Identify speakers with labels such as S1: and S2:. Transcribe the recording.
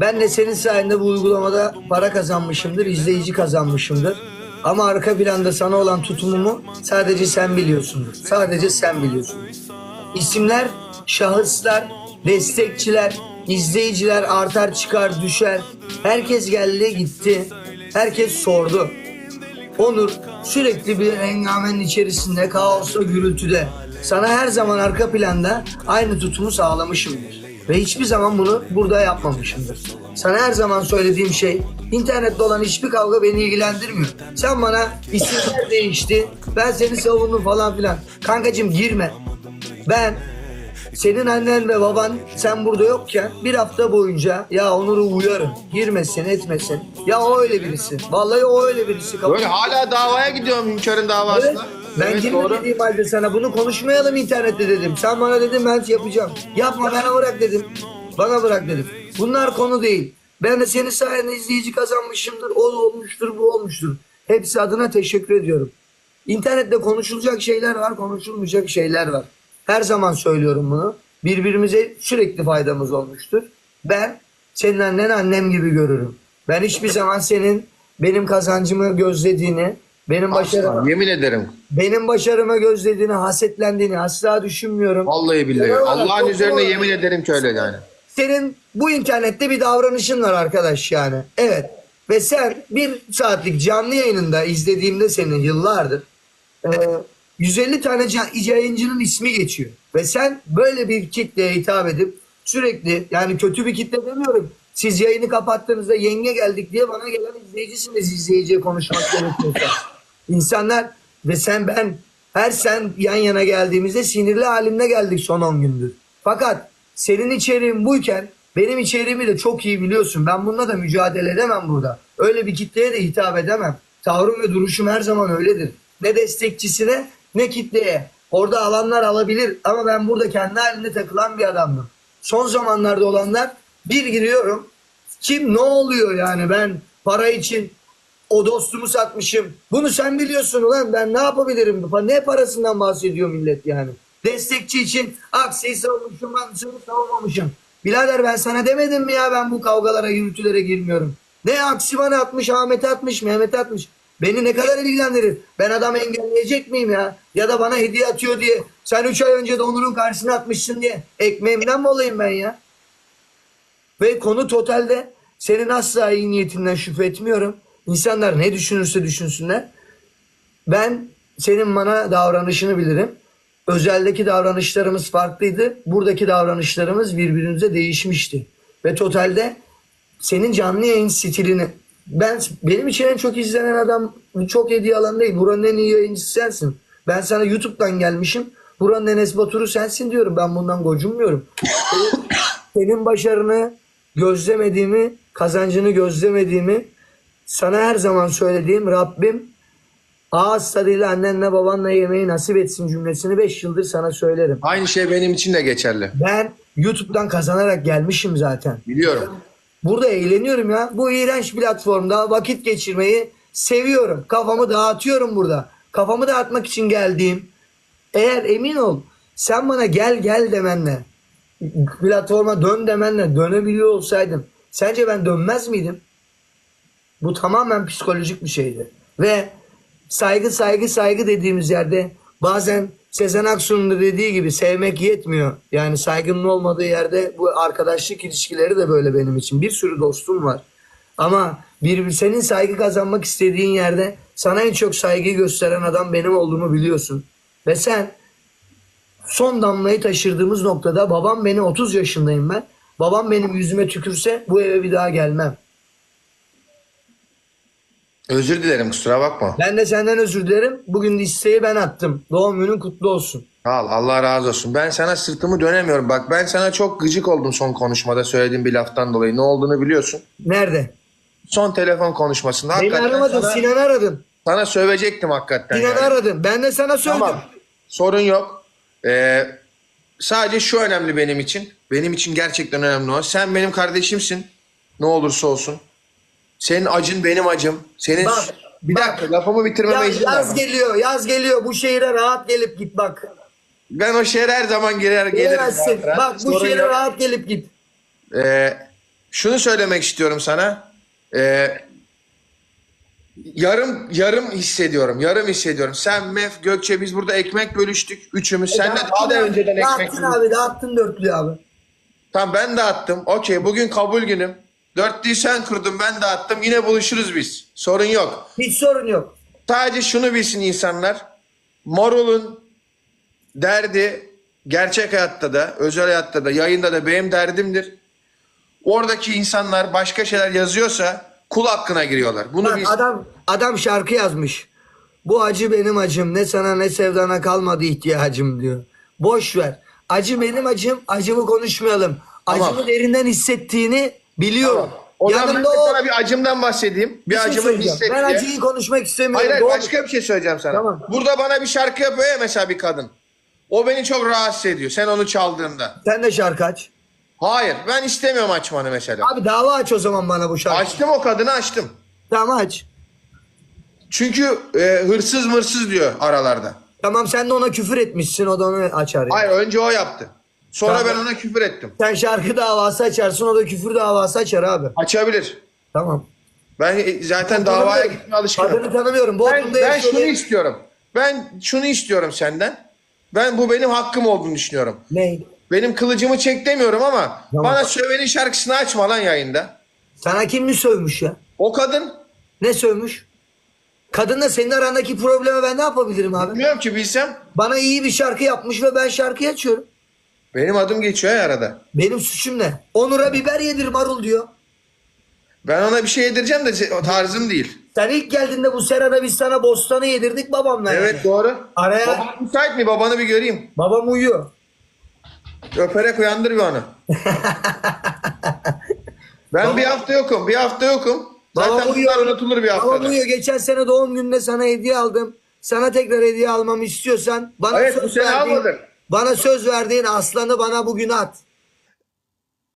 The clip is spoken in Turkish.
S1: Ben de senin sayende bu uygulamada para kazanmışımdır, izleyici kazanmışımdır. Ama arka planda sana olan tutumumu sadece sen biliyorsundur. Sadece sen biliyorsun. İsimler, şahıslar, destekçiler, izleyiciler artar çıkar düşer. Herkes geldi gitti. Herkes sordu. Onur sürekli bir hengamenin içerisinde, kaosla gürültüde. Sana her zaman arka planda aynı tutumu sağlamışımdır. Ve hiçbir zaman bunu burada yapmamışımdır. Sana her zaman söylediğim şey, internette olan hiçbir kavga beni ilgilendirmiyor. Sen bana isimler değişti, ben seni savundum falan filan. Kankacım girme. Ben senin annen ve baban sen burada yokken bir hafta boyunca ya Onur'u uyarın. Girmesin etmesin. Ya o öyle birisi. Vallahi o öyle birisi.
S2: Böyle hala davaya gidiyorum Hünkâr'ın
S1: Evet. Ben
S2: Evet,
S1: girme
S2: doğru.
S1: dediğim halde sana bunu konuşmayalım internette dedim. Sen bana dedin ben yapacağım. Yapma bana bırak dedim. Bana bırak dedim. Bunlar konu değil. Ben de senin sayende izleyici kazanmışımdır. O olmuştur, bu olmuştur. Hepsi adına teşekkür ediyorum. İnternette konuşulacak şeyler var, konuşulmayacak şeyler var. Her zaman söylüyorum bunu. Birbirimize sürekli faydamız olmuştur. Ben senin annen annem gibi görürüm. Ben hiçbir zaman senin benim kazancımı gözlediğini, benim başarımı,
S2: Yemin ederim.
S1: benim başarıma gözlediğini, hasetlendiğini asla düşünmüyorum.
S2: Vallahi billahi.
S1: Genel olarak
S2: Allah'ın üzerine
S1: doğru.
S2: yemin ederim ki öyle yani.
S1: Senin bu internette bir davranışın var arkadaş yani. Evet. Ve sen bir saatlik canlı yayınında izlediğimde seni yıllardır e, 150 tane ca- yayıncının ismi geçiyor. Ve sen böyle bir kitleye hitap edip sürekli yani kötü bir kitle demiyorum. Siz yayını kapattığınızda yenge geldik diye bana gelen izleyicisiniz izleyiciye konuşmak gerekiyorsa. İnsanlar ve sen ben her sen yan yana geldiğimizde sinirli halimle geldik son 10 gündür. Fakat senin içeriğin buyken benim içeriğimi de çok iyi biliyorsun. Ben bununla da mücadele edemem burada. Öyle bir kitleye de hitap edemem. Tavrım ve duruşum her zaman öyledir. Ne destekçisine ne kitleye. Orada alanlar alabilir ama ben burada kendi halinde takılan bir adamdım. Son zamanlarda olanlar bir giriyorum. Kim ne oluyor yani ben para için o dostumu satmışım. Bunu sen biliyorsun ulan ben ne yapabilirim? Ne parasından bahsediyor millet yani. Destekçi için aksiyi savunmuşum ben seni savunmamışım. Birader ben sana demedim mi ya ben bu kavgalara gürültülere girmiyorum. Ne aksi bana atmış Ahmet atmış Mehmet atmış. Beni ne kadar ilgilendirir? Ben adamı engelleyecek miyim ya? Ya da bana hediye atıyor diye. Sen 3 ay önce de Onur'un karşısına atmışsın diye. Ekmeğimden mi olayım ben ya? Ve konu totalde senin asla iyi niyetinden şüphe etmiyorum. İnsanlar ne düşünürse düşünsünler. Ben senin bana davranışını bilirim. Özeldeki davranışlarımız farklıydı. Buradaki davranışlarımız birbirimize değişmişti. Ve totalde senin canlı yayın stilini ben benim için en çok izlenen adam çok hediye alan değil. Buranın en iyi yayıncısı sensin. Ben sana YouTube'dan gelmişim. Buranın Enes Batur'u sensin diyorum. Ben bundan gocunmuyorum. Senin- başarını gözlemediğimi, kazancını gözlemediğimi sana her zaman söylediğim Rabbim ağız tadıyla annenle babanla yemeği nasip etsin cümlesini 5 yıldır sana söylerim.
S2: Aynı şey benim için de geçerli.
S1: Ben YouTube'dan kazanarak gelmişim zaten.
S2: Biliyorum.
S1: Burada eğleniyorum ya. Bu iğrenç platformda vakit geçirmeyi seviyorum. Kafamı dağıtıyorum burada. Kafamı dağıtmak için geldiğim. Eğer emin ol sen bana gel gel demenle platforma dön demenle dönebiliyor olsaydım sence ben dönmez miydim? Bu tamamen psikolojik bir şeydi. Ve saygı saygı saygı dediğimiz yerde bazen Sezen Aksu'nun da dediği gibi sevmek yetmiyor. Yani saygının olmadığı yerde bu arkadaşlık ilişkileri de böyle benim için. Bir sürü dostum var. Ama bir senin saygı kazanmak istediğin yerde sana en çok saygı gösteren adam benim olduğumu biliyorsun. Ve sen son damlayı taşırdığımız noktada babam beni 30 yaşındayım ben. Babam benim yüzüme tükürse bu eve bir daha gelmem.
S2: Özür dilerim kusura bakma.
S1: Ben de senden özür dilerim. Bugün listeyi ben attım. Doğum günün kutlu olsun.
S2: Al Allah razı olsun. Ben sana sırtımı dönemiyorum. Bak ben sana çok gıcık oldum son konuşmada söylediğim bir laftan dolayı. Ne olduğunu biliyorsun.
S1: Nerede?
S2: Son telefon konuşmasında.
S1: Beni
S2: hakikaten
S1: aramadın.
S2: Sana,
S1: Sinan'ı aradım.
S2: sana sövecektim hakikaten.
S1: Sinan'ı
S2: yani.
S1: aradım. Ben de sana söyledim.
S2: Tamam. Sorun yok. Ee, sadece şu önemli benim için. Benim için gerçekten önemli o. Sen benim kardeşimsin. Ne olursa olsun. Senin acın benim acım. Senin
S1: Bak,
S2: bir
S1: bak.
S2: dakika lafımı bitirmeme
S1: Ya,
S2: izin ver.
S1: yaz geliyor. Yaz geliyor. Bu şehire rahat gelip git bak.
S2: Ben o şehre her zaman girer gelirim.
S1: Gelemezsin.
S2: rahat.
S1: Bak bu
S2: Sorun
S1: şehre
S2: yok.
S1: rahat gelip git.
S2: Ee, şunu söylemek istiyorum sana. Ee, yarım yarım hissediyorum. Yarım hissediyorum. Sen Mef Gökçe biz burada ekmek bölüştük. Üçümüz. Senle daha da önceden ekmek
S1: Dağıttın
S2: bölüştük.
S1: abi dağıttın dörtlüğü abi.
S2: Tamam ben dağıttım. Okey bugün kabul günüm. Dörtlüyü sen kurdun ben dağıttım. Yine buluşuruz biz. Sorun yok.
S1: Hiç sorun yok.
S2: Sadece şunu bilsin insanlar. Marul'un derdi gerçek hayatta da, özel hayatta da, yayında da benim derdimdir. Oradaki insanlar başka şeyler yazıyorsa kul hakkına giriyorlar. Bunu
S1: Bak
S2: bilsin.
S1: adam adam şarkı yazmış. Bu acı benim acım. Ne sana ne sevdana kalmadı ihtiyacım diyor. Boş ver. Acı benim acım. Acımı konuşmayalım.
S2: Tamam.
S1: Acımı derinden hissettiğini biliyorum.
S2: O zaman ben
S1: o.
S2: sana bir acımdan bahsedeyim. Bir,
S1: Bir şey
S2: acımı
S1: söyleyeceğim.
S2: hisset
S1: Ben acıyı konuşmak istemiyorum.
S2: Hayır hayır
S1: Doğru.
S2: başka bir şey söyleyeceğim sana.
S1: Tamam.
S2: Burada bana bir şarkı yapıyor ya mesela bir kadın. O beni çok rahatsız ediyor. Sen onu çaldığında.
S1: Sen de şarkı aç.
S2: Hayır ben istemiyorum açmanı mesela.
S1: Abi dava aç o zaman bana bu şarkı.
S2: Açtım o kadını açtım.
S1: Tamam aç.
S2: Çünkü e, hırsız mırsız diyor aralarda.
S1: Tamam sen de ona küfür etmişsin o da onu açar. yani.
S2: Hayır önce o yaptı. Sonra
S1: Tamam.
S2: ben ona küfür ettim.
S1: Sen şarkı davası açarsın o da küfür davası açar abi.
S2: Açabilir.
S1: Tamam.
S2: Ben e, zaten davaya gitmeye alışkınım.
S1: Kadını tanımıyorum. Bu
S2: Ben, ben şunu istiyorum. Ben şunu istiyorum senden. Ben bu benim hakkım olduğunu düşünüyorum.
S1: Ne?
S2: Benim kılıcımı çek demiyorum ama
S1: Tamam.
S2: bana sövenin şarkısını açma lan yayında.
S1: Sana kim mi sövmüş ya?
S2: O kadın
S1: Ne sövmüş? Kadınla senin arandaki probleme ben ne yapabilirim abi?
S2: bilmiyorum ki bilsem.
S1: Bana iyi bir şarkı yapmış ve ben şarkıyı açıyorum.
S2: Benim adım geçiyor ya arada.
S1: Benim suçum ne? Onur'a biber yedir marul diyor.
S2: Ben ona bir şey yedireceğim de o tarzım değil.
S1: Sen ilk geldiğinde bu serada biz sana bostanı yedirdik babamla yani.
S2: Evet doğru.
S1: Araya-
S2: Baban müsait mi? Babanı bir göreyim.
S1: Babam uyuyor.
S2: Öperek uyandır bir onu. ben bir hafta yokum. Bir hafta yokum. Zaten
S1: Babam uyuyor.
S2: unutulur bir
S1: Babam
S2: haftada.
S1: uyuyor. Geçen sene doğum gününde sana hediye aldım. Sana tekrar hediye almamı istiyorsan bana
S2: Evet,
S1: söz
S2: bu sene almadın.
S1: Bana söz verdiğin aslanı bana bugün at.